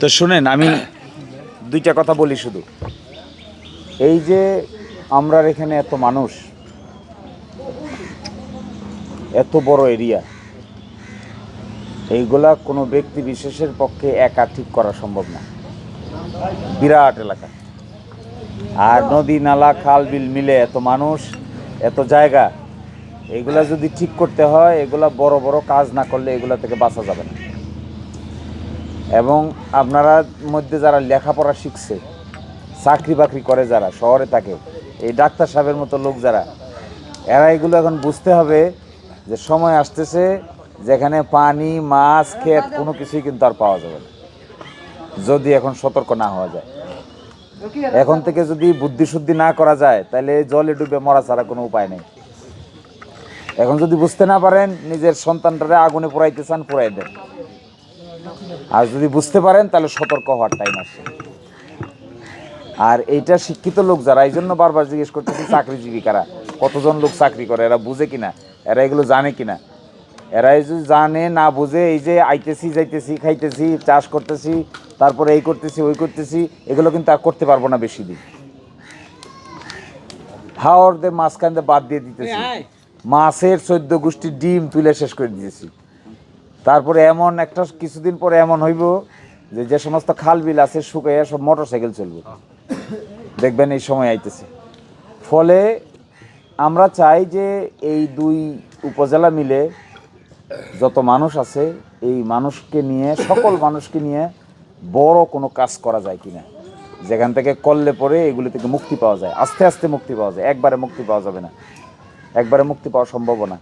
তো শুনেন, আমি দুইটা কথা বলি শুধু। এই যে আমরা এখানে এত মানুষ, এত বড় এরিয়া, এইগুলা কোনো ব্যক্তি বিশেষের পক্ষে একা ঠিক করা সম্ভব না। বিরাট এলাকা। আর নদী, নালা, খাল, বিল মিলে এত মানুষ, এত জায়গা, এগুলা যদি ঠিক করতে হয়, এগুলা বড় বড় কাজ না করলে এগুলা থেকে বাঁচা যাবে না। এবং আপনারা মধ্যে যারা লেখাপড়া শিখছে, চাকরি বাকরি করে যারা, শহরে থাকে, এই ডাক্তার সাহেবের মতো লোক যারা, এরা এগুলো এখন বুঝতে হবে যে সময় আসতেছে যেখানে পানি, মাছ, ক্ষেত, কোনো কিছুই কিন্তু আর পাওয়া যাবে না। যদি এখন সতর্ক না হওয়া যায়। এখন থেকে যদি বুদ্ধি শুদ্ধি না করা যায়, তাহলে জলে ডুবে মরা ছাড়া কোনো উপায় নেই। এখন যদি বুঝতে না পারেন, নিজের সন্তানটারে আগুনে পোড়াইতে চান, পোড়াই দেন। আর যদি বুঝতে পারেন তাহলে সতর্ক হওয়ার টাইম আসে আর এইটা শিক্ষিত লোক যারা এই জন্য বারবার জিজ্ঞেস করতেছি চাকরিজীবী কারা? কতজন লোক চাকরি করে? এরা বুঝে কিনা? এরা এগুলো জানে কিনা? এরা যদি জানে না বুঝে এই যে আইতেছি যাইতেছি খাইতেছি চাষ করতেছি তারপরে এই করতেছি ওই করতেছি এগুলো কিন্তু আর করতে পারব না বেশি দিন। হাওয়ার দিয়ে মাঝখান দিয়ে বাদ দিয়ে দিতেছি। মাছের চোদ্দ গোষ্ঠীর ডিম তুলে শেষ করে দিতেছি। তারপরে এমন একটা কিছুদিন পরে এমন হইব যে যে সমস্ত খাল বিল আছে, শুকাইয়া সব মোটর সাইকেল চলবে। দেখবেন এই সময় আইতেছে। ফলে আমরা চাই যে এই দুই উপজেলা মিলে যত মানুষ আছে, এই মানুষকে নিয়ে, সকল মানুষকে নিয়ে বড় কোনো কাজ করা যায় কিনা। যেখান থেকে করলে পরে এগুলি থেকে মুক্তি পাওয়া যায়। আস্তে আস্তে মুক্তি পাওয়া যায়। একবারে মুক্তি পাওয়া যাবে না। একবারে মুক্তি পাওয়া সম্ভব না।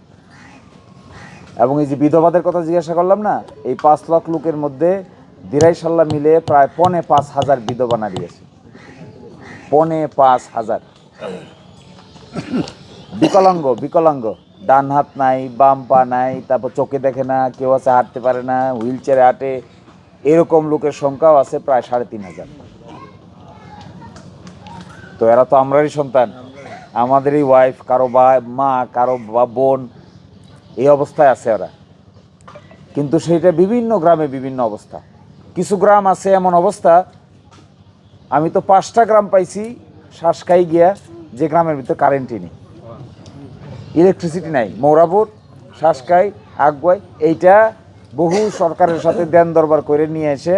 এবং এই যে বিধবাদের কথা জিজ্ঞাসা করলাম না, এই পাঁচ লাখ লোকের মধ্যে দিরাই সাল্লাহ মিলে প্রায় পনে পাঁচ হাজার বিধবা নারী আছে। পনে পাঁচ হাজার। বিকলাঙ্গ বিকলাঙ্গ। ডান হাত নাই, বাম পা নাই, তারপর চোখে দেখে না, কেউ আছে হাঁটতে পারে না, হুইল চেয়ারে হাঁটে, এরকম লোকের সংখ্যাও আছে প্রায় সাড়ে তিন হাজার। তো এরা তো আমরারই সন্তান। আমাদেরই ওয়াইফ কারও বা, মা, কারও বা, বোন এই অবস্থায় আছে ওরা। কিন্তু সেইটা বিভিন্ন গ্রামে বিভিন্ন অবস্থা। কিছু গ্রাম আছে এমন অবস্থা, আমি তো পাঁচটা গ্রাম পাইছি শ্বাসকাই গিয়া যে গ্রামের ভিতরে কারেন্টই নেই। ইলেকট্রিসিটি নাই, মৌরাপুর শ্বাসকাই আগুয়াই, এইটা বহু সরকারের সাথে দেন দরবার করে নিয়ে এসে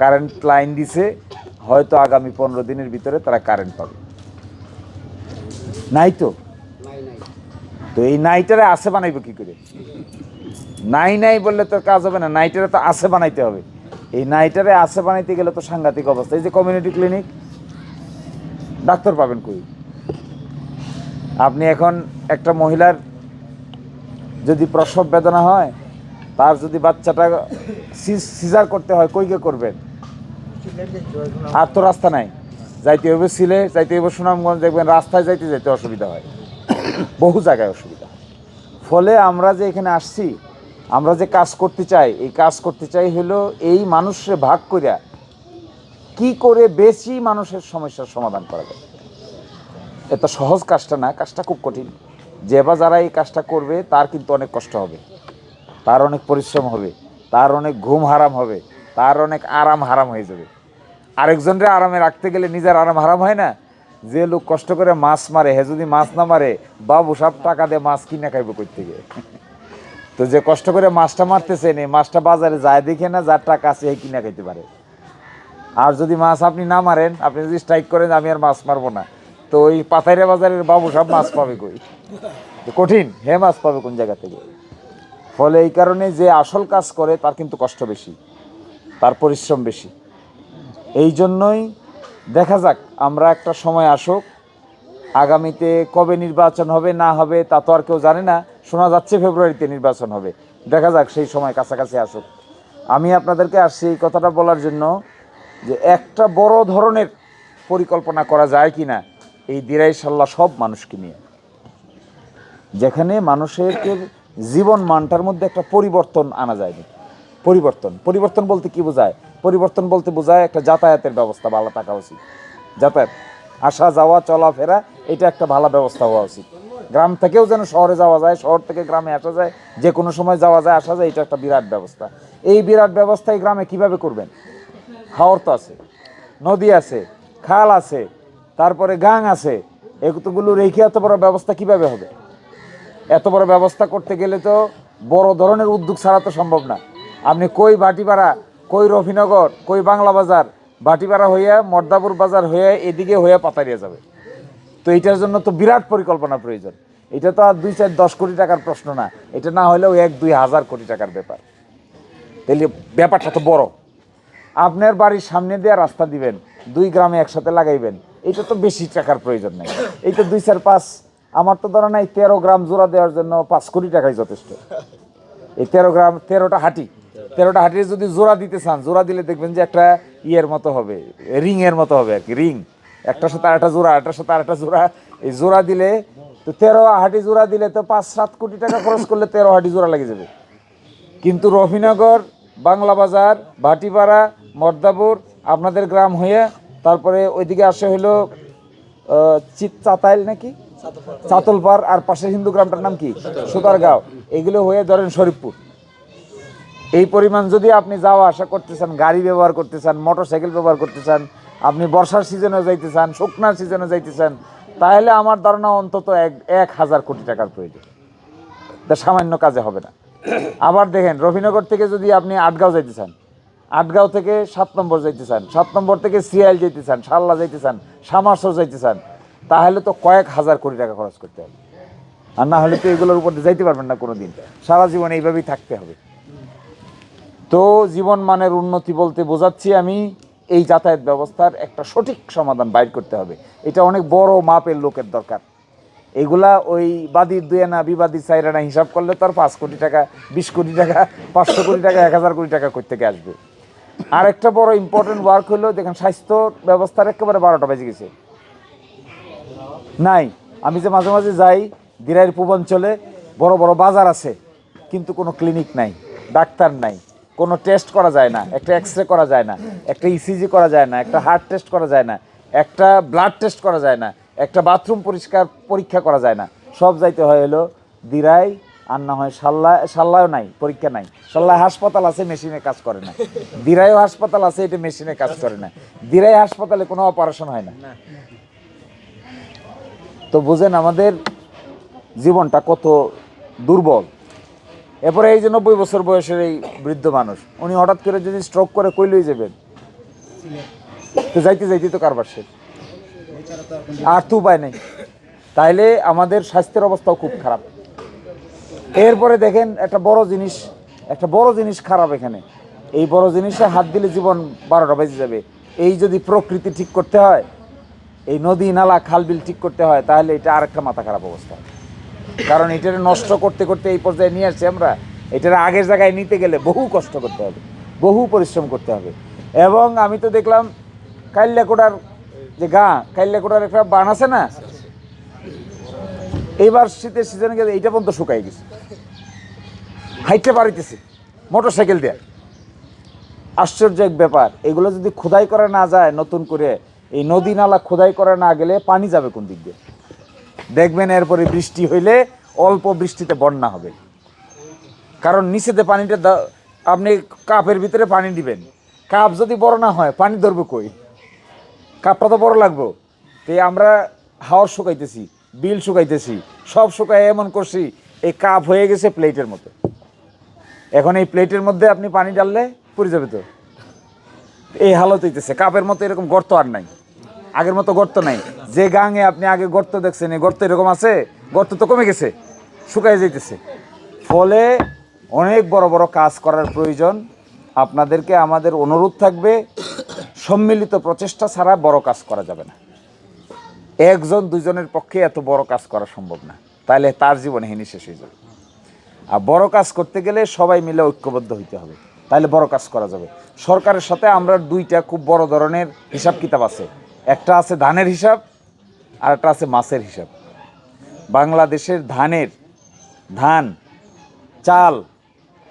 কারেন্ট লাইন দিছে, হয়তো আগামী পনেরো দিনের ভিতরে তারা কারেন্ট পাবে। নাই তো। তো এই নাইটারে আছে বানাইবো কি করে? নাই নাই বললে তো কাজ হবে না, নাইটারে তো আছে বানাইতে হবে। এই নাইটারে আছে বানাইতে গেলে তো সাংঘাতিক অবস্থা। এই যে কমিউনিটি ক্লিনিক ডাক্তার পাবেন কই? আপনি এখন একটা মহিলার যদি প্রসব বেদনা হয়, তার যদি বাচ্চাটা সিজার করতে হয় কইকে করবেন? আর তো রাস্তা নাই। যাইতে হবে সিলে, যাইতে হবে সুনামগঞ্জ, দেখবেন রাস্তায় যাইতে যাইতে অসুবিধা হয়। বহু জায়গায় অসুবিধা ফলে আমরা যে এখানে আসছি, আমরা যে কাজ করতে চাই, এই কাজ করতে চাই হলো এই মানুষের ভাগ করিয়া কি করে বেশি মানুষের সমস্যার সমাধান করা যায়। এত সহজ কাজটা না, কাজটা খুব কঠিন। যে বা যারা এই কাজটা করবে, তার কিন্তু অনেক কষ্ট হবে, তার অনেক পরিশ্রম হবে, তার অনেক ঘুম হারাম হবে, তার অনেক আরাম হারাম হয়ে যাবে। আরেকজনরে আরামে রাখতে গেলে নিজের আরাম হারাম হয় না? যে লোক কষ্ট করে মাছ মারে, হে যদি মাছ না মারে, বাবু সব টাকা দিয়ে মাছ কিনে খাইবে কই থেকে তো যে কষ্ট করে মাছটা মারতেছে নে মাছটা বাজারে যায় দেখে না যার টাকা আছে, এই কিনে খাইতে পারে। আর যদি মাছ আপনি না মারেন, আপনি যদি স্ট্রাইক করেন, আমি আর মাছ মারবো না। তো ওই পাথাইরা বাজারের বাবু সব মাছ পাবে কই? কঠিন, হে মাছ পাবে কোন জায়গা থেকে? ফলে এই কারণে যে আসল কাজ করে, তার কিন্তু কষ্ট বেশি, তার পরিশ্রম বেশি। এই জন্যই দেখা যাক, আমরা একটা সময় আসুক। আগামীতে কবে নির্বাচন হবে, না হবে, তা তো আর কেউ জানে না। শোনা যাচ্ছে ফেব্রুয়ারিতে নির্বাচন হবে। দেখা যাক, সেই সময় কাছাকাছি আসুক। আমি আপনাদেরকে আসছি এই কথাটা বলার জন্য যে একটা বড় ধরনের পরিকল্পনা করা যায় কি না, এই দিরাই সাল্লাহ সব মানুষকে নিয়ে। যেখানে মানুষের জীবন মানটার মধ্যে একটা পরিবর্তন আনা যায়নি। পরিবর্তন। পরিবর্তন বলতে কি বোঝায়? পরিবর্তন বলতে বোঝায় একটা যাতায়াতের ব্যবস্থা, ভালো থাকা উচিত। যাতায়াত, আসা, যাওয়া চলাফেরা এটা একটা ভালো ব্যবস্থা হওয়া উচিত। গ্রাম থেকেও যেন শহরে যাওয়া যায়, শহর থেকে গ্রামে আসা যায়, যে কোনো সময় যাওয়া যায়, আসা যায়, এটা একটা বিরাট ব্যবস্থা। এই বিরাট ব্যবস্থা এই গ্রামে কীভাবে করবেন? খাওয়ার তো আছে, নদী আছে, খাল আছে, তারপরে গাং আছে, এগুলো রেখে এত বড় ব্যবস্থা কীভাবে হবে? এত বড় ব্যবস্থা করতে গেলে তো বড় ধরনের উদ্যোগ ছাড়া তো সম্ভব না। আপনি কই বাটিপাড়া, কই রফিনগর, কই বাংলা বাজার, বাটিপাড়া হইয়া মর্দাপুর বাজার হয়ে এদিকে হয়ে পাতারিয়া যাবে। তো এটার জন্য তো বিরাট পরিকল্পনা প্রয়োজন। এটা তো আর দুই চার দশ কোটি টাকার প্রশ্ন না। এটা না হলেও এক দুই হাজার কোটি টাকার ব্যাপার। তাহলে ব্যাপারটা তো বড়। আপনার বাড়ির সামনে দিয়ে রাস্তা দিবেন, দুই গ্রামে একসাথে লাগাইবেন, এটা তো বেশি টাকার প্রয়োজন নেই। এই তো দুই চার পাঁচ, আমার তো ধরেন এই তেরো গ্রাম জোড়া দেওয়ার জন্য পাঁচ কোটি টাকাই যথেষ্ট। এই তেরো গ্রাম তেরোটা হাঁটি। তেরোটা হাঁটির যদি জোড়া দিতে চান জোড়া দিলে দেখবেন যে একটা ইয়ের মতো হবে রিং এর মতো হবে আর কি রিং। একটার সাথে আরেকটা জোড়া একটার সাথে আরেকটা জোড়া। এই জোড়া দিলে তো তেরো হাঁটি জোড়া দিলে তো পাঁচ সাত কোটি টাকা খরচ করলে তেরো হাঁটি জোড়া লেগে যাবে। কিন্তু রফিনগর বাংলা বাজার ভাটিপাড়া মর্দাপুর আপনাদের গ্রাম হয়ে তারপরে ওইদিকে আসে হইল চিত চাতাইল নাকি? চাতলপাড়। আর পাশের হিন্দু গ্রামটার নাম কি? সুতারগাঁও। এগুলো হয়ে ধরেন শরীফপুর। এই পরিমাণ যদি আপনি যাওয়া আসা করতে চান গাড়ি ব্যবহার করতে চান মোটর সাইকেল ব্যবহার করতে চান আপনি বর্ষার সিজনে যাইতে চান শুকনার সিজনে যাইতে চান তাহলে আমার ধারণা অন্তত এক এক হাজার কোটি টাকার প্রয়োজন। তা সামান্য কাজে হবে না। আবার দেখেন, রবিনগর থেকে যদি আপনি আটগাঁও যাইতে চান আটগাঁও থেকে সাত নম্বর যাইতে চান সাত নম্বর থেকে সিয়াল যাইতে চান শাল্লা যাইতে চান সামারসর যাইতে চান তাহলে তো কয়েক হাজার কোটি টাকা খরচ করতে হবে। আর না হলে তো এগুলোর উপর যাইতে পারবেন না কোনো দিন সারা জীবন এইভাবেই থাকতে হবে। তো জীবন মানের উন্নতি বলতে বোঝাচ্ছি আমি, এই যাতায়াত ব্যবস্থার একটা সঠিক সমাধান বাইর করতে হবে। এটা অনেক বড় মাপের লোকের দরকার। এগুলা ওই বাদির দুয়ে না বিবাদী চাইরা হিসাব করলে তো আর পাঁচ কোটি টাকা, বিশ কোটি টাকা, পাঁচশো কোটি টাকা, এক হাজার কোটি টাকা করতে আসবে? আর একটা বড় ইম্পর্টেন্ট ওয়ার্ক হলো, দেখেন স্বাস্থ্য ব্যবস্থার একেবারে বারোটা বেজে গেছে। নাই, আমি যে মাঝে মাঝে যাই দিরাইয়ের পূর্বাঞ্চলে বড় বড় বাজার আছে, কিন্তু কোনো ক্লিনিক নাই, ডাক্তার নাই। কোনো টেস্ট করা যায় না, একটা এক্স রে করা যায় না, একটা ইসিজি করা যায় না, একটা হার্ট টেস্ট করা যায় না, একটা ব্লাড টেস্ট করা যায় না, একটা বাথরুম পরিষ্কার পরীক্ষা করা যায় না। সব যাইতে হয় হলো দিরাই, আর না হয় সাল্লা সাল্লাও নাই, পরীক্ষা নাই। সাল্লায় হাসপাতাল আছে মেশিনে কাজ করে না। দিরাইও হাসপাতাল আছে, এটা মেশিনে কাজ করে না। দিরাই হাসপাতালে কোনো অপারেশন হয় না। তো বুঝেন আমাদের জীবনটা কত দুর্বল। এরপরে এই যে নব্বই বছর বয়সের এই বৃদ্ধ মানুষ, উনি হঠাৎ করে যদি স্ট্রোক করে কইলই যাবেন? তো যাইতে যাইতে তো কারবার শেষ। আর তো উপায় নেই। তাইলে আমাদের স্বাস্থ্যের অবস্থাও খুব খারাপ। এরপরে দেখেন একটা বড় জিনিস, একটা বড় জিনিস খারাপ এখানে। এই বড় জিনিসে হাত দিলে জীবন বারোটা বেজে যাবে। এই যদি প্রকৃতি ঠিক করতে হয়, এই নদী, নালা, খাল বিল ঠিক করতে হয়, তাহলে এটা আরেকটা মাথা খারাপ অবস্থা। কারণ এটারে নষ্ট করতে করতে এই পর্যায়ে নিয়ে আসছি আমরা। এটার আগের জায়গায় নিতে গেলে বহু কষ্ট করতে হবে, বহু পরিশ্রম করতে হবে। এবং আমি তো দেখলাম কাল্যাকোটার যে গা কাল্যাকোটার একটা বান আছে না? এইবার শীতের সিজনে গেলে এইটা পর্যন্ত শুকাই গেছে। হাইটে বাড়িতেছে মোটর সাইকেল দিয়ে। আশ্চর্য এক ব্যাপার, এগুলো যদি খোদাই করা না যায় নতুন করে, এই নদী নালা খোদাই করা না গেলে পানি যাবে কোন দিক দিয়ে? দেখবেন এরপরে বৃষ্টি হইলে অল্প বৃষ্টিতে বন্যা হবে। কারণ নিচেতে পানিটা আপনি কাপের ভিতরে পানি দিবেন। কাপ যদি বড় না হয়, পানি ধরবে কই? কাপটা তো বড় লাগবো। তো আমরা হাওয়ার শুকাইতেছি, বিল শুকাইতেছি, সব শুকাই এমন করছি, এই কাপ হয়ে গেছে প্লেটের মতো। এখন এই প্লেটের মধ্যে আপনি পানি ডাললে পড়ে যাবে তো। এই হালত হইতেছে, কাপের মতো এরকম গর্ত আর নাই। আগের মতো গর্ত নাই। যে গাঙে আপনি আগে গর্ত দেখছেন, এই গর্ত এরকম আছে, গর্ত তো কমে গেছে শুকাই যাইতেছে। ফলে অনেক বড় বড় কাজ করার প্রয়োজন। আপনাদেরকে আমাদের অনুরোধ থাকবে, সম্মিলিত প্রচেষ্টা ছাড়া বড় কাজ করা যাবে না। একজন দুজনের পক্ষে এত বড় কাজ করা সম্ভব না। তাহলে তার জীবনে হিনি শেষ হয়ে যাবে। আর বড় কাজ করতে গেলে সবাই মিলে ঐক্যবদ্ধ হইতে হবে। তাহলে বড় কাজ করা যাবে। সরকারের সাথে আমরা দুইটা খুব বড় ধরনের হিসাব কিতাব আছে। একটা আছে ধানের হিসাব, আর একটা আছে মাছের হিসাব। বাংলাদেশের ধানের, ধান, চাল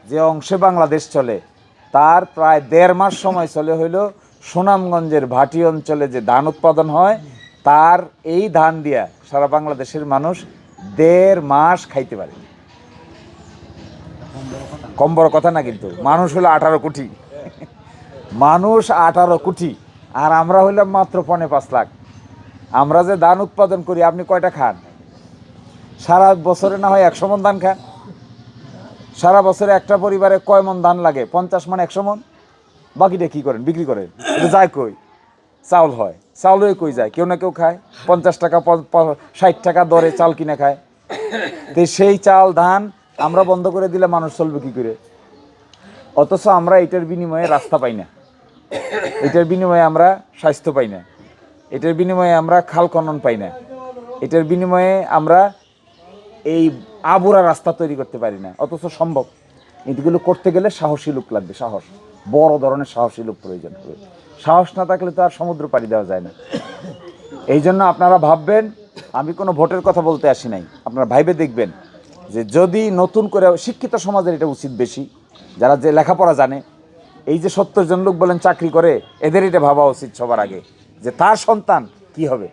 যে অংশে বাংলাদেশ চলে, তার প্রায় দেড় মাস সময় চলে হইল সুনামগঞ্জের ভাটি অঞ্চলে যে ধান উৎপাদন হয়, তার এই ধান দিয়া সারা বাংলাদেশের মানুষ দেড় মাস খাইতে পারে। কম বড় কথা না কিন্তু, মানুষ হলো আঠারো কোটি। মানুষ আঠারো কোটি। আর আমরা হইলাম মাত্র পনে পাঁচ লাখ। আমরা যে ধান উৎপাদন করি, আপনি কয়টা খান? সারা বছরে না হয় একশো মন ধান খান? সারা বছরে একটা পরিবারে কয় মন ধান লাগে? পঞ্চাশ মন একশো মন বাকিটা কি করেন? বিক্রি করেন? এটা যায় কই? চাউল হয়। চাউলই কই যায়? কেউ না কেউ খায়। পঞ্চাশ টাকা ষাট টাকা দরে চাল কিনে খায়। তো সেই চাল, ধান আমরা বন্ধ করে দিলে মানুষ চলবে কি করে? অথচ আমরা এটার বিনিময়ে রাস্তা পাই না। এটার বিনিময়ে আমরা স্বাস্থ্য পাই না। এটার বিনিময়ে আমরা খাল খনন পাই না। এটার বিনিময়ে আমরা এই আবুরা রাস্তা তৈরি করতে পারি না। অথচ সম্ভব। এগুলো করতে গেলে সাহসী লোক লাগবে, সাহস। বড় ধরনের সাহসী লোক প্রয়োজন হবে। সাহস না থাকলে তো আর সমুদ্র পাড়ি দেওয়া যায় না। এই জন্য আপনারা ভাববেন, আমি কোনো ভোটের কথা বলতে আসি নাই। আপনারা ভাইবে দেখবেন যে যদি নতুন করে শিক্ষিত সমাজের এটা উচিত বেশি, যারা যে লেখাপড়া জানে এই যে সত্তর জন লোক বলেন চাকরি করে এদের এটা ভাবা উচিত সবার আগে যে তার সন্তান কি হবে?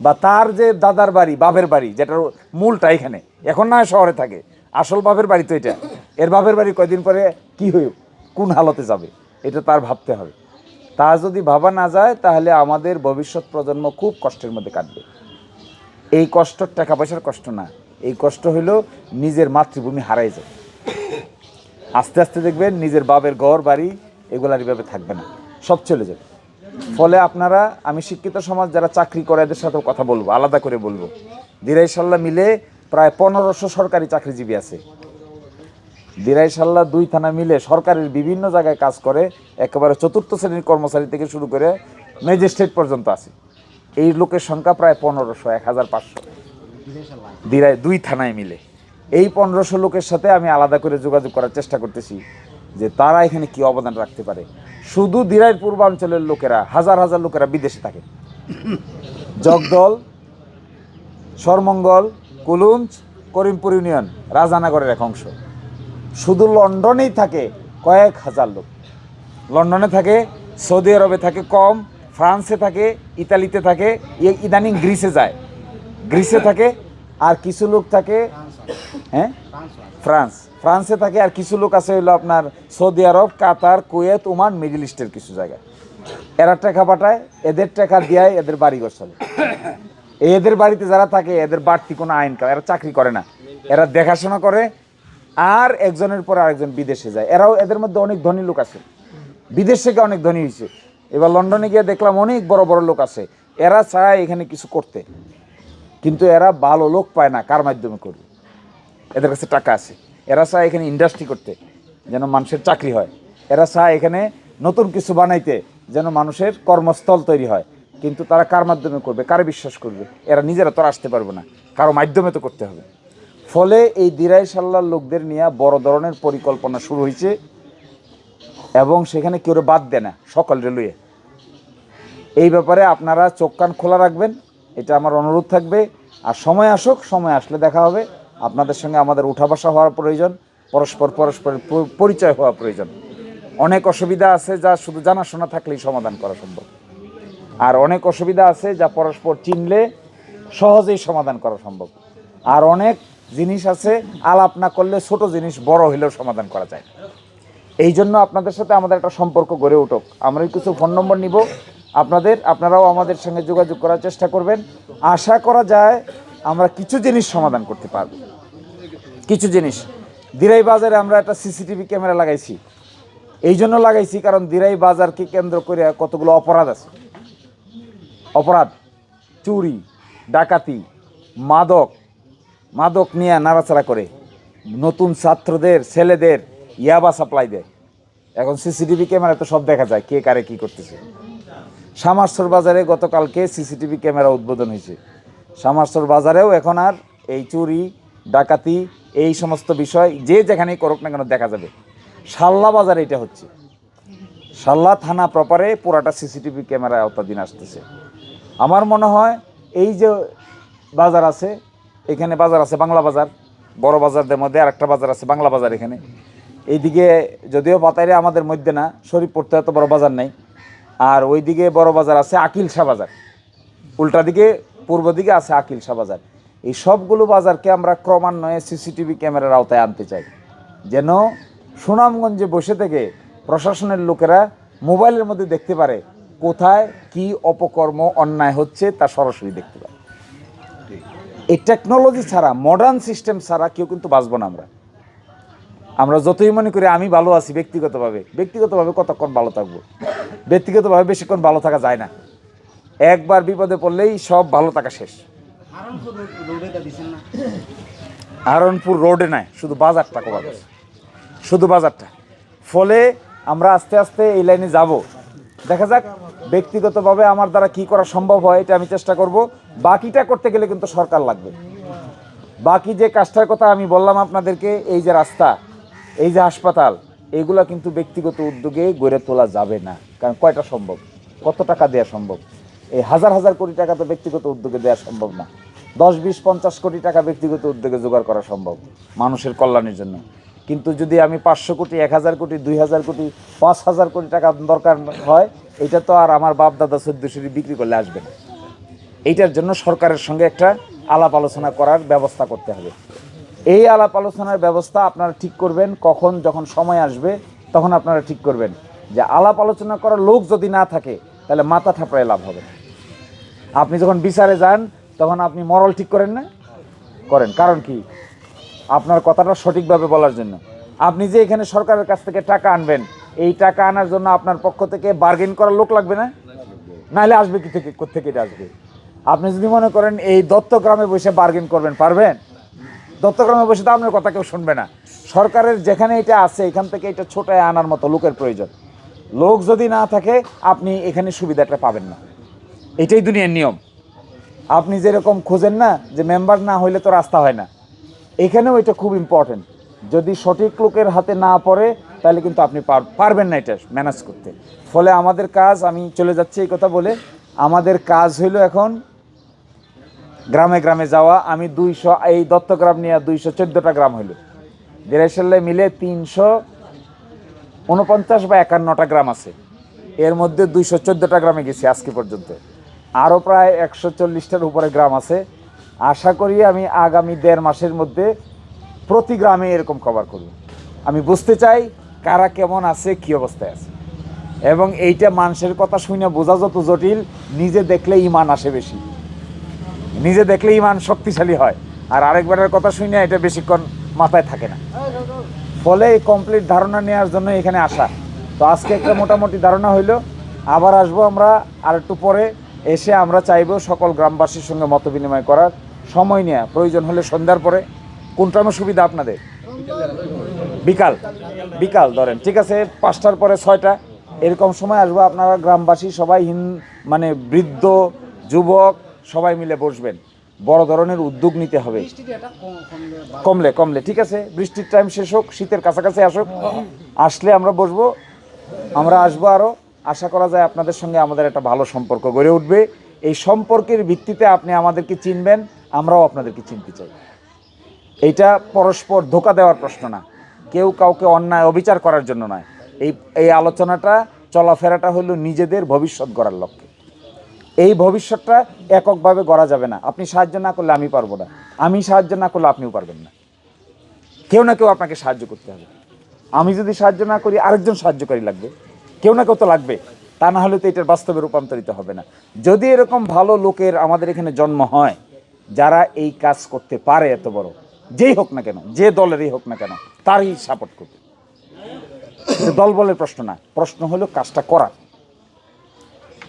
বা তার যে দাদার বাড়ি, বাপের বাড়ি, যেটার মূলটা এখানে, এখন না শহরে থাকে, আসল বাপের বাড়ি তো এটা। এর বাপের বাড়ি কয়দিন পরে কি হয়ে, কোন হালতে যাবে? এটা তার ভাবতে হবে। তা যদি ভাবা না যায়, তাহলে আমাদের ভবিষ্যৎ প্রজন্ম খুব কষ্টের মধ্যে কাটবে। এই কষ্ট, টাকা পয়সার কষ্ট না। এই কষ্ট হইল নিজের মাতৃভূমি হারাই যায়। আস্তে আস্তে দেখবেন নিজের বাবের ঘর, বাড়ি, এগুলার এভাবে থাকবে না। সব চলে যাবে। ফলে আপনারা, আমি শিক্ষিত সমাজ, যারা চাকরি করে, এদের সাথেও কথা বলব, আলাদা করে বলব। দিরাই সাল্লাহ মিলে প্রায় পনেরোশো সরকারি চাকরিজীবী আছে। দিরাই সাল্লাহ দুই থানা মিলে সরকারের বিভিন্ন জায়গায় কাজ করে, একেবারে চতুর্থ শ্রেণির কর্মচারী থেকে শুরু করে ম্যাজিস্ট্রেট পর্যন্ত আছে। এই লোকের সংখ্যা প্রায় পনেরোশো, এক হাজার পাঁচশো। দিরাই দুই থানায় মিলে। এই পনেরোশো লোকের সাথে আমি আলাদা করে যোগাযোগ করার চেষ্টা করতেছি যে তারা এখানে কি অবদান রাখতে পারে। শুধু দিরাইয়ের পূর্বাঞ্চলের লোকেরা, হাজার হাজার লোকেরা বিদেশে থাকে। জগদল, সরমঙ্গল, কুলুঞ্জ, করিমপুর ইউনিয়ন, রাজানগরের এক অংশ। শুধু লন্ডনেই থাকে কয়েক হাজার লোক। লন্ডনে থাকে, সৌদি আরবে থাকে কম, ফ্রান্সে থাকে, ইতালিতে থাকে, ইদানিং গ্রিসে যায়। গ্রিসে থাকে, আর কিছু লোক থাকে হ্যাঁ? ফ্রান্স। ফ্রান্সে থাকে আর কিছু লোক আছে হলো আপনার Saudi Arab, Qatar, Kuwait, Oman, middle ইস্টের কিছু জায়গায়। এরা টাকা পাঠায়, এদের টাকা দিয়ায় এদের বাড়িঘর চলে। এদের বাড়িতে যারা থাকে, এদের বাড়তি কোনো আইন এরা চাকরি করে না। এরা দেখাশোনা করে, আর একজনের পর আরেকজন বিদেশে যায়। এরাও এদের মধ্যে অনেক ধনী লোক আছে। বিদেশ থেকে অনেক ধনী হয়েছে। এবার লন্ডনে গিয়ে দেখলাম অনেক বড় বড় লোক আছে। এরা চায় এখানে কিছু করতে। কিন্তু এরা ভালো লোক পায় না, কার মাধ্যমে করবে? এদের কাছে টাকা আছে। এরা চায় এখানে ইন্ডাস্ট্রি করতে, যেন মানুষের চাকরি হয়। এরা চায় এখানে নতুন কিছু বানাইতে, যেন মানুষের কর্মস্থল তৈরি হয়। কিন্তু তারা কার মাধ্যমে করবে, কার বিশ্বাস করবে? এরা নিজেরা তো আসতে পারবে না। কারও মাধ্যমে তো করতে হবে। ফলে এই দিরাই সাল্লার লোকদের নিয়ে বড় ধরনের পরিকল্পনা শুরু হয়েছে এবং সেখানে কেউ বাদ দেয় না সকল রেলওয়ে এই ব্যাপারে আপনারা চোখ কান খোলা রাখবেন। এটা আমার অনুরোধ থাকবে। আর সময় আসুক, সময় আসলে দেখা হবে। আপনাদের সঙ্গে আমাদের উঠা বসা হওয়ার প্রয়োজন, পরস্পর পরস্পরের পরিচয় হওয়া প্রয়োজন। অনেক অসুবিধা আছে যা শুধু জানাশোনা থাকলেই সমাধান করা সম্ভব। আর অনেক অসুবিধা আছে যা পরস্পর চিনলে সহজেই সমাধান করা সম্ভব। আর অনেক জিনিস আছে, আলাপ না করলে ছোট জিনিস বড় হলেও সমাধান করা যায়। এই জন্য আপনাদের সাথে আমাদের একটা সম্পর্ক গড়ে উঠুক। আমরা কিছু ফোন নম্বর নিব। আপনাদের, আপনারাও আমাদের সঙ্গে যোগাযোগ করার চেষ্টা করবেন। আশা করা যায় আমরা কিছু জিনিস সমাধান করতে পারব। কিছু জিনিস। দিরাই বাজারে আমরা একটা সিসিটিভি ক্যামেরা লাগাইছি। এই জন্য লাগাইছি কারণ দিরাই বাজারকে কেন্দ্র করে কতগুলো অপরাধ আছে। অপরাধ, চুরি, ডাকাতি, মাদক মাদক নিয়ে নাড়াচাড়া করে নতুন ছাত্রদের, ছেলেদের ইয়াবা সাপ্লাই দেয়। এখন সিসিটিভি ক্যামেরা তো সব দেখা যায়, কে কারে কি করতেছে। সামারসর বাজারে গতকালকে সিসিটিভি ক্যামেরা উদ্বোধন হয়েছে। সামারসর বাজারেও এখন আর এই চুরি, ডাকাতি এই সমস্ত বিষয় যে যেখানেই করুক না কেন দেখা যাবে। শাল্লা বাজার এটা হচ্ছে। শাল্লা থানা প্রপারে পুরাটা সিসিটিভি ক্যামেরায় আওতাধীন আসতেছে। আমার মনে হয় এই যে বাজার আছে, এখানে বাজার আছে বাংলা বাজার, বড় বাজারদের মধ্যে আর একটা বাজার আছে বাংলা বাজার এখানে। এইদিকে যদিও বাতাইরে আমাদের মধ্যে না শরীফ পড়তে এত বড় বাজার নেই। আর ওইদিকে বড় বাজার আছে আকিল শাহ বাজার। উল্টা দিকে, পূর্ব দিকে আছে আকিল শাহ বাজার। এই সবগুলো বাজারকে আমরা ক্রমান্বয়ে সিসিটিভি ক্যামেরার আওতায় আনতে চাই। যেন সুনামগঞ্জে বসে থেকে প্রশাসনের লোকেরা মোবাইলের মধ্যে দেখতে পারে কোথায় কি অপকর্ম, অন্যায় হচ্ছে তা সরাসরি দেখতে পারে এই টেকনোলজি ছাড়া মডার্ন সিস্টেম ছাড়া কেউ কিন্তু বাঁচবো না আমরা। আমরা যতই মনে করি আমি ভালো আছি ব্যক্তিগতভাবে ব্যক্তিগতভাবে কতক্ষণ ভালো থাকব? ব্যক্তিগতভাবে বেশিক্ষণ ভালো থাকা যায় না। একবার বিপদে পড়লেই সব ভালো থাকা শেষ। আরনপুর রোডে নাই, শুধু বাজারটা করছে। শুধু বাজারটা। ফলে আমরা আস্তে আস্তে এই লাইনে যাব। দেখা যাক ব্যক্তিগতভাবে আমার দ্বারা কি করা সম্ভব হয়, এটা আমি চেষ্টা করব। বাকিটা করতে গেলে কিন্তু সরকার লাগবে। বাকি যে কাজটার কথা আমি বললাম আপনাদেরকে, এই যে রাস্তা, এই যে হাসপাতাল, এগুলা কিন্তু ব্যক্তিগত উদ্যোগে গড়ে তোলা যাবে না। কারণ কয়টা সম্ভব? কত টাকা দেওয়া সম্ভব? এই হাজার হাজার কোটি টাকা তো ব্যক্তিগত উদ্যোগে দেওয়া সম্ভব না। দশ, বিশ, পঞ্চাশ কোটি টাকা ব্যক্তিগত উদ্যোগে জোগাড় করা সম্ভব মানুষের কল্যাণের জন্য। কিন্তু যদি আমি পাঁচশো কোটি, এক হাজার কোটি, দুই হাজার কোটি, পাঁচ হাজার কোটি টাকা দরকার হয়, এটা তো আর আমার বাপ দাদা চোদ্দশোটি বিক্রি করলে আসবে না। এইটার জন্য সরকারের সঙ্গে একটা আলাপ আলোচনা করার ব্যবস্থা করতে হবে। এই আলাপ আলোচনার ব্যবস্থা আপনারা ঠিক করবেন, কখন যখন সময় আসবে তখন আপনারা ঠিক করবেন। যে আলাপ আলোচনা করার লোক যদি না থাকে, তাহলে মাথা ঠাপড়ায় লাভ হবে। আপনি যখন বিচারে যান তখন আপনি মরল ঠিক করেন না? করেন। কারণ কি? আপনার কথাটা সঠিকভাবে বলার জন্য। আপনি যে এখানে সরকারের কাছ থেকে টাকা আনবেন, এই টাকা আনার জন্য আপনার পক্ষ থেকে বার্গেন করার লোক লাগবে না? নাহলে আসবে কি থেকে কোথেকে এটা আসবে? আপনি যদি মনে করেন এই দত্তগ্রামে বসে বার্গেন করবেন, পারবেন? দত্তগ্রামে বসে তো আপনার কথা কেউ শুনবে না। সরকারের যেখানে এটা আছে, এখান থেকে এটা ছোটায় আনার মতো লোকের প্রয়োজন। লোক যদি না থাকে, আপনি এখানে সুবিধাটা পাবেন না। এটাই দুনিয়ার নিয়ম। আপনি যেরকম খোঁজেন না, যে মেম্বার না হইলে তো রাস্তা হয় না। এখানেও এটা খুব ইম্পর্টেন্ট যদি সঠিক লোকের হাতে না পড়ে, তাহলে কিন্তু আপনি পার- পারবেন না এটা ম্যানেজ করতে। ফলে আমাদের কাজ, আমি চলে যাচ্ছি এই কথা বলে, আমাদের কাজ হইল এখন গ্রামে গ্রামে যাওয়া। আমি দুইশো, এই দত্তগ্রাম নিয়ে দুইশো চোদ্দোটা গ্রাম হইল। দেড়াইশাল্লায় মিলে তিনশো উনপঞ্চাশ বা একান্নটা গ্রাম আছে। এর মধ্যে দুইশো চোদ্দোটা গ্রামে গেছি আজকে পর্যন্ত। আরও প্রায় একশো চল্লিশটার উপরে গ্রাম আছে। আশা করি আমি আগামী দেড় মাসের মধ্যে প্রতি গ্রামে এরকম কভার করব। আমি বুঝতে চাই কারা কেমন আছে, কী অবস্থায় আছে। এবং এইটা মানুষের কথা শুনে বোঝা যত জটিল, নিজে দেখলে ইমান আসে বেশি। নিজে দেখলে ইমান শক্তিশালী হয়। আর আরেকবারের কথা শুনে এটা বেশিক্ষণ মাথায় থাকে না। ফলে এই কমপ্লিট ধারণা নেওয়ার জন্য এখানে আসা। তো আজকে একটা মোটামুটি ধারণা হইল, আবার আসব আমরা আর একটু পরে। এসে আমরা চাইব সকল গ্রামবাসীর সঙ্গে মত বিনিময় করার। সময় নেওয়া প্রয়োজন হলে সন্ধ্যার পরে। কোন টাইমে সুবিধা আপনাদের? বিকাল বিকাল ধরেন, ঠিক আছে? পাঁচটার পরে ছয়টা। এরকম সময় আসব, আপনারা গ্রামবাসী সবাই হিন মানে বৃদ্ধ, যুবক, সবাই মিলে বসবেন। বড় ধরনের উদ্যোগ নিতে হবে। কমলে কমলে, ঠিক আছে? বৃষ্টির টাইম শেষ হোক, শীতের কাছাকাছি আসুক। আসলে আমরা বসবো, আমরা আসব আরও আশা করা যায় আপনাদের সঙ্গে আমাদের একটা ভালো সম্পর্ক গড়ে উঠবে। এই সম্পর্কের ভিত্তিতে আপনি আমাদেরকে চিনবেন, আমরাও আপনাদেরকে চিনতে চাই। এইটা পরস্পর ধোকা দেওয়ার প্রশ্ন না। কেউ কাউকে অন্যায়, অবিচার করার জন্য নয়। এই এই আলোচনাটা, চলাফেরাটা হলো নিজেদের ভবিষ্যৎ গড়ার লক্ষ্যে। এই ভবিষ্যৎটা এককভাবে গড়া যাবে না। আপনি সাহায্য না করলে আমি পারব না। আমি সাহায্য না করলে আপনিও পারবেন না। কেউ না কেউ আপনাকে সাহায্য করতে হবে। আমি যদি সাহায্য না করি, আরেকজন সাহায্যকারী লাগবে। কেউ না কেউ তো লাগবে। তা না হলে তো এটার বাস্তবে রূপান্তরিত হবে না। যদি এরকম ভালো লোকের আমাদের এখানে জন্ম হয়, যারা এই কাজ করতে পারে এত বড়, যেই হোক না কেন, যে দলেরই হোক না কেন, তারই সাপোর্ট করবে। দল বলের প্রশ্ন না, প্রশ্ন হলো কাজটা করার।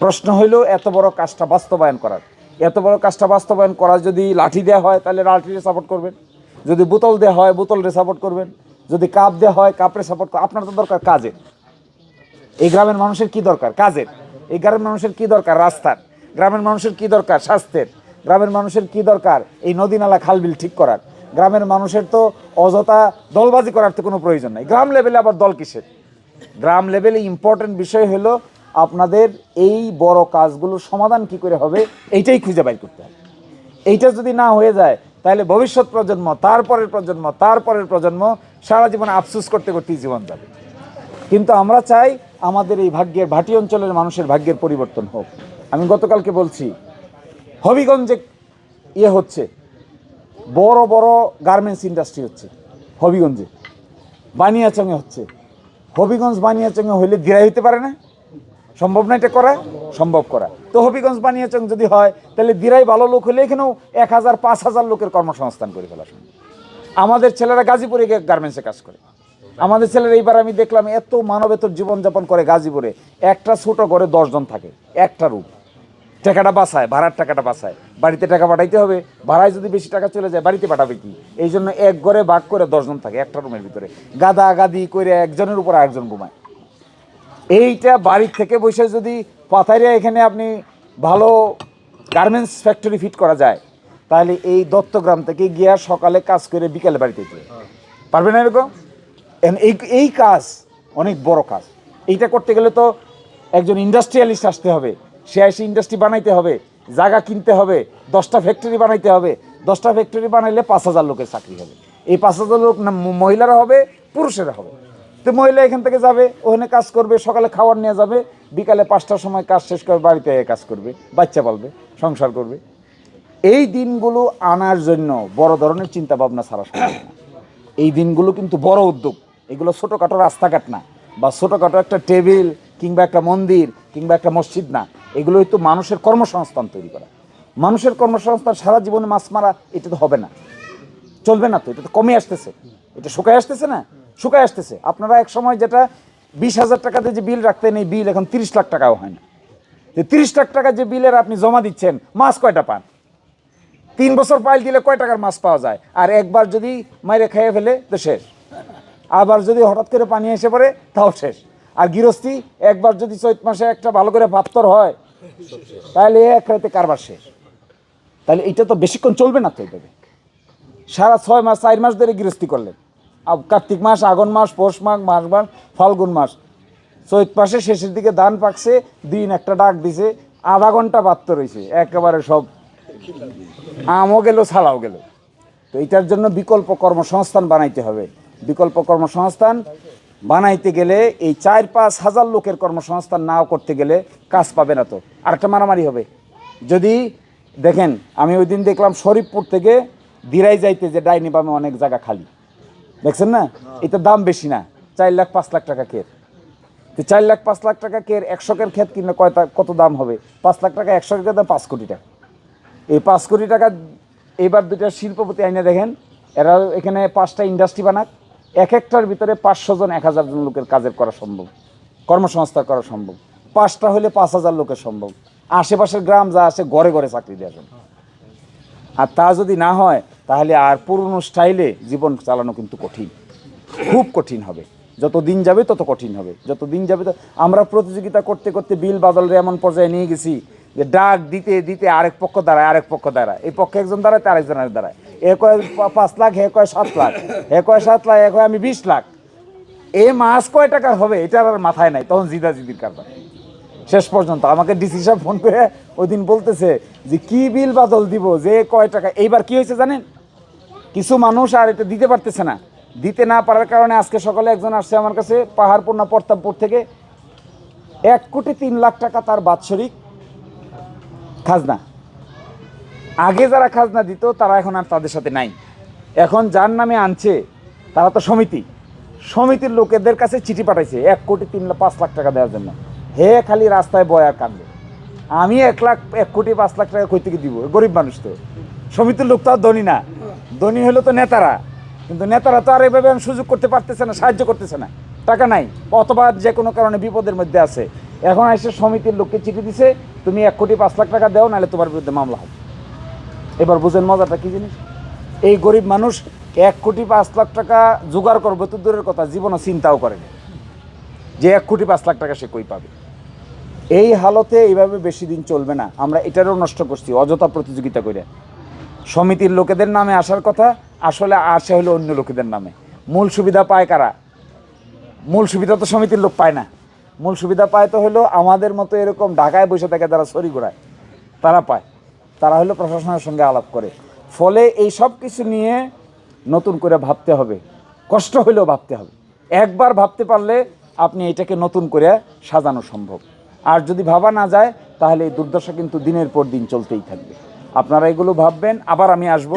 প্রশ্ন হইল এত বড় কাজটা বাস্তবায়ন করার। এত বড় কাজটা বাস্তবায়ন করার যদি লাঠি দেওয়া হয়, তাহলে লাঠিরে সাপোর্ট করবেন। যদি বোতল দেওয়া হয়, বোতলরে সাপোর্ট করবেন। যদি কাপ দেওয়া হয়, কাপরে সাপোর্ট আপনার তো দরকার কাজের। এই গ্রামের মানুষের কি দরকার? কাজের। এই গ্রামের মানুষের কি দরকার? রাস্তার। গ্রামের মানুষের কি দরকার? স্বাস্থ্যের। গ্রামের মানুষের কি দরকার? এই নদী নালা খালবিল ঠিক করার। গ্রামের মানুষের তো অযথা দলবাজি করার তো কোনো প্রয়োজন নাই। গ্রাম লেভেলে আবার দল কিসের? গ্রাম লেভেলে ইম্পর্টেন্ট বিষয় হলো আপনাদের এই বড় কাজগুলোর সমাধান কি করে হবে, এইটাই খুঁজে বাইর করতে হবে। এইটা যদি না হয়ে যায়, তাহলে ভবিষ্যৎ প্রজন্ম, তারপরের প্রজন্ম তারপরের প্রজন্ম সারা জীবন আফসোস করতে করতেই জীবন যাবে। কিন্তু আমরা চাই আমাদের এই ভাগ্যের ভাটি অঞ্চলের মানুষের ভাগ্যের পরিবর্তন হোক। আমি গতকালকে বলছি, হবিগঞ্জে ইয়ে হচ্ছে, বড় বড় গার্মেন্টস ইন্ডাস্ট্রি হচ্ছে হবিগঞ্জে। বানিয়াচঙে হচ্ছে। হবিগঞ্জ বানিয়াচঙে হইলে দিরাই হইতে পারে না? সম্ভব না এটা করা? সম্ভব করা। তো হবিগঞ্জ বানিয়াচং যদি হয়, তাহলে দিরাই ভালো লোক হলে এখানেও এক হাজার, পাঁচ হাজার লোকের কর্মসংস্থান করে ফেলা সম্ভব। আমাদের ছেলেরা গাজীপুরে গিয়ে গার্মেন্টসে কাজ করে। আমাদের ছেলের এইবার আমি দেখলাম এত মানবেতর জীবনযাপন করে গাজীপুরে। একটা ছোট ঘরে দশজন থাকে, একটা রুম। টাকাটা বাঁচায়, ভাড়ার টাকাটা বাঁচায়। বাড়িতে টাকা পাঠাইতে হবে, ভাড়ায় যদি বেশি টাকা চলে যায়, বাড়িতে পাঠাবে কি? এই জন্য এক ঘরে বাঘ করে দশজন থাকে, একটা রুমের ভিতরে। গাদা গাদি করে একজনের উপর আরেকজন ঘুমায়। এইটা বাড়ির থেকে বসে যদি পাথারিয়া এখানে আপনি ভালো গার্মেন্টস ফ্যাক্টরি ফিট করা যায়, তাহলে এই দত্তগ্রাম থেকে গিয়া সকালে কাজ করে বিকালে বাড়িতে পারবে না এরকম? এই এই কাজ অনেক বড় কাজ। এইটা করতে গেলে তো একজন ইন্ডাস্ট্রিয়ালিস্ট আসতে হবে। সে এসে ইন্ডাস্ট্রি বানাইতে হবে, জায়গা কিনতে হবে, দশটা ফ্যাক্টরি বানাইতে হবে। দশটা ফ্যাক্টরি বানাইলে পাঁচ হাজার লোকের চাকরি হবে। এই পাঁচ হাজার লোক না মহিলারা হবে, পুরুষেরা হবে। তো মহিলা এখান থেকে যাবে, ওখানে কাজ করবে, সকালে খাবার নিয়ে যাবে, বিকালে পাঁচটার সময় কাজ শেষ করে বাড়িতে কাজ করবে, বাচ্চা পালবে, সংসার করবে। এই দিনগুলো আনার জন্য বড় ধরনের চিন্তা ভাবনা ছাড়া সম্ভব এই দিনগুলো কিন্তু বড় উদ্যোগ। এগুলো ছোটোখাটো রাস্তাঘাট না বা ছোটোখাটো একটা টেবিল কিংবা একটা মন্দির কিংবা একটা মসজিদ না। এগুলোই তো মানুষের কর্মসংস্থান তৈরি করা। মানুষের কর্মসংস্থান সারা জীবনে মাছ মারা, এটা তো হবে না। চলবে না তো, এটা তো কমে আসতেছে। এটা শুকায় আসতেছে না? শুকায় আসতেছে। আপনারা এক সময় যেটা বিশ হাজার টাকাতে যে বিল রাখতেন, এই বিল এখন তিরিশ লাখ টাকাও হয় না। তো তিরিশ লাখ টাকা যে বিলের আপনি জমা দিচ্ছেন, মাছ কয়টা পান? তিন বছর পাইল দিলে কয় টাকার মাছ পাওয়া যায়? আর একবার যদি মাইরে খেয়ে ফেলে, তো শেষ। আবার যদি হঠাৎ করে পানি এসে পড়ে, তাও শেষ। আর গৃহস্থী একবার যদি চৈত মাসে একটা ভালো করে ভাপ্তর হয়, তাহলে এক রাতে কারবার শেষ। তাহলে এটা তো বেশিক্ষণ চলবে না তো এইভাবে। সারা ছয় মাস, চার মাস ধরে গৃহস্থী করলেন। কার্তিক মাস আগন মাস, পৌষ মাস মাঘ মাস, ফাল্গুন মাস। চৈত মাসে শেষের দিকে ধান পাকছে, দিন একটা ডাক দিছে, আধা ঘণ্টা বাত্ত রয়েছে একেবারে সব আমও গেল ছাড়াও গেল। তো এটার জন্য বিকল্প কর্মসংস্থান বানাইতে হবে। বিকল্প কর্মসংস্থান বানাইতে গেলে এই চার পাঁচ হাজার লোকের কর্মসংস্থান নাও করতে গেলে কাজ পাবে না তো। আর একটা মারামারি হবে। যদি দেখেন, আমি ওই দিন দেখলাম শরীফপুর থেকে দিরাই যাইতে যে ডাইনি বামে অনেক জায়গা খালি। দেখছেন না? এটার দাম বেশি না, চার লাখ পাঁচ লাখ টাকা কের তো চার লাখ পাঁচ লাখ টাকা কের একশোকের ক্ষেত কিনলে কয়টা কত দাম হবে? পাঁচ লাখ টাকা, একশো টাকা দাম পাঁচ কোটি টাকা। এই পাঁচ কোটি টাকা এইবার দুটা শিল্পপতি আইনে দেখেন, এরা এখানে পাঁচটা ইন্ডাস্ট্রি বানাক। এক একটার ভিতরে পাঁচশো জন, এক হাজার জন লোকের কাজের করা সম্ভব। কর্মসংস্থান করা সম্ভব। পাঁচটা হলে পাঁচ হাজার লোকের সম্ভব। আশেপাশের গ্রাম যা আছে ঘরে ঘরে চাকরি দেওয়া সম্ভব। আর তা যদি না হয়, তাহলে আর পুরনো স্টাইলে জীবন চালানো কিন্তু কঠিন। খুব কঠিন হবে। যত দিন যাবে, তত কঠিন হবে। যত দিন যাবে, তো আমরা প্রতিযোগিতা করতে করতে বিল বাদলের এমন পর্যায়ে নিয়ে গেছি যে ডাক দিতে দিতে আরেক পক্ষ দাঁড়ায়, আরেক পক্ষ দাঁড়ায়। এই পক্ষে একজন দাঁড়ায়, তার একজনের দাঁড়ায়। এ কয় পাঁচ লাখ, হে কয় সাত লাখ। হে কয় সাত লাখ, এ কয় আমি বিশ লাখ। এ মাস কয় টাকা হবে, এটার আর মাথায় নাই, তখন জিদা জিদির কারবার। শেষ পর্যন্ত আমাকে ডিসি সাহেব ফোন করে ওই দিন বলতেছে যে, কি বিল বাদল দিব? যে কয় টাকা? এইবার কি হয়েছে জানেন? কিছু মানুষ আর এটা দিতে পারতেছে না। দিতে না পারার কারণে আজকে সকালে একজন আসছে আমার কাছে পাহাড়পুর না প্রতাপপুর থেকে। এক কোটি তিন লাখ টাকা তার বাৎসরিক খাজনা। আগে যারা খাজনা দিত, তারা এখন আর তাদের সাথে নাই। এখন যার নামে আনছে, তারা তো সমিতি। সমিতির লোকেদের কাছে চিঠি পাঠাইছে, এক কোটি তিন লাখ পাঁচ লাখ টাকা দেওয়ার জন্য। হে খালি রাস্তায় বয় আর কাঁদবে। আমি এক লাখ, এক কোটি পাঁচ লাখ টাকা কই থেকে দিব? গরিব মানুষ তো। সমিতির লোক তো আর ধনী না। ধনী হলো তো নেতারা। কিন্তু নেতারা তো আর এভাবে সুযোগ করতে পারতেছে না, সাহায্য করতেছে না। টাকা নাই। অথবা যে কোনো কারণে বিপদের মধ্যে আছে। এখন এসে সমিতির লোককে চিঠি দিছে, তুমি এক কোটি পাঁচ লাখ টাকা দাও, নাহলে তোমার বিরুদ্ধে মামলা হবে। এবার বুঝেন মজাটা কি জিনিস? এই গরিব মানুষ এক কোটি পাঁচ লাখ টাকা জোগাড় করবে তো দূরের কথা, জীবনও চিন্তাও করে না। যে এক কোটি পাঁচ লাখ টাকা সে কই পাবে? এই হালতে এইভাবে বেশি দিন চলবে না। আমরা এটারও নষ্ট করছি, অযথা প্রতিযোগিতা করে সমিতির লোকেদের নামে আসার কথা, আসলে আসে হলো অন্য লোকেদের নামে। মূল সুবিধা পায় কারা? মূল সুবিধা তো সমিতির লোক পায় না। মূল সুবিধা পায় তো হলো আমাদের মতো এরকম ঢাকায় বসে থাকে যারা সরি ঘোরায়, তারা পায়। তারা হলো প্রশাসনের সঙ্গে আলাপ করে। ফলে এই সব কিছু নিয়ে নতুন করে ভাবতে হবে। কষ্ট হলেও ভাবতে হবে। একবার ভাবতে পারলে আপনি এটাকে নতুন করে সাজানো সম্ভব। আর যদি ভাবা না যায়, তাহলে এই দুর্দশা কিন্তু দিনের পর দিন চলতেই থাকবে। আপনারা এগুলো ভাববেন, আবার আমি আসব।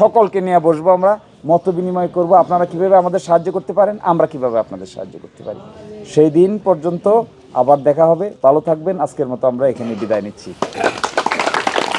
সকলকে নিয়ে বসবো আমরা মত বিনিময় করব। আপনারা কীভাবে আমাদের সাহায্য করতে পারেন, আমরা কীভাবে আপনাদের সাহায্য করতে পারি। সেই দিন পর্যন্ত আবার দেখা হবে। ভালো থাকবেন। আজকের মতো আমরা এখানে বিদায় নিচ্ছি।